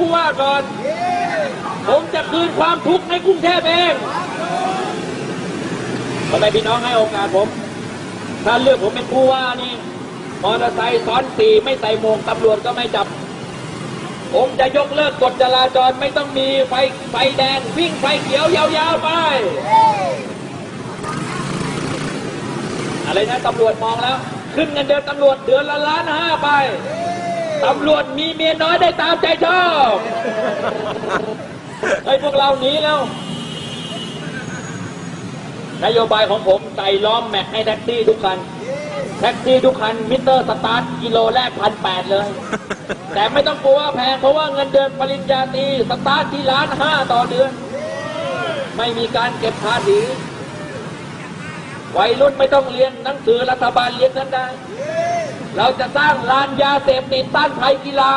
ผู้ว่าก่อน ผมจะคืนความทุกข์ในกรุงเทพเองทำไมพี่น้องให้โอกาสผม ถ้าเลือกผมเป็นผู้ว่านี่ มอเตอร์ไซค์ซ้อนสี่ไม่ใส่โมงตำรวจก็ไม่จับ ผมจะยกเลิกกฎจราจรไม่ต้องมีไฟไฟแดง วิ่งไฟเขียวยาวๆไป อะไรนะตำรวจมองแล้ว ขึ้นเงินเดือนตำรวจเดือนละล้านห้าไป ตำรวจมีเมียน้อยได้ตามใจชอบไอ้ยพวกเราหนีแล้ว นโยบายของผมใส่ล้อมแม็กให้แท็กซี่ทุกคัน แท็กซี่ทุกคัน มิเตอร์สตาร์ทกิโลแรกพันแปดเลย แต่ไม่ต้องกลัวว่าแพงเพราะว่าเงินเดือนปริญญาตรีสตาร์ทที่ล้านห้าต่อเดือน ไม่มีการเก็บภาษีวัยรุ่นไม่ต้องเรียนหนังสือรัฐบาลเรียนกันได้ เราจะสร้างลานยาเสพติดต้านภัยกีฬา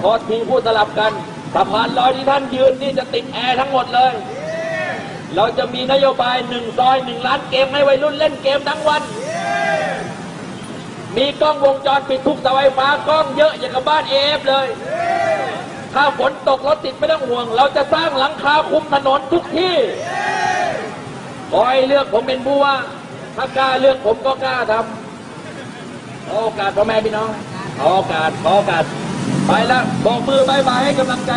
พอทีพูดสลับกันสะพานลอยที่ท่านยืนนี่จะติดแอร์ทั้งหมดเลย เราจะมีนโยบายหนึ่งซอยหนึ่งล้านเกมให้วัยรุ่นเล่นเกมทั้งวัน มีกล้องวงจรปิดทุกเสาไฟฟ้ากล้องเยอะอย่างกับบ้านเอฟเลย ถ้าฝนตกรถติดไม่ต้องห่วง เราจะสร้างหลังคาคุมถนนทุกที่ขอให้เลือกผมเป็นผู้ว่า ถ้ากล้าเลือกผมก็กล้าทำ ขอโอกาสพ่อแม่พี่น้อง ขอโอกาสขอโอกาส ไปแล้วบอกมือบายบายให้กำลังใจ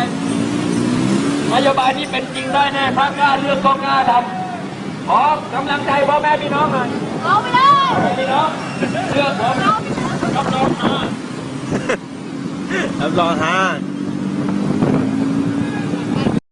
นโยบายนี้เป็นจริงได้แน่ถ้ากล้าเลือกก็กล้าทำขอกำลังใจพ่อแม่พี่น้องหน่อยเอาไปเลยพ่อแม่พี่น้องเลือกผมรับรองมารับรองฮะ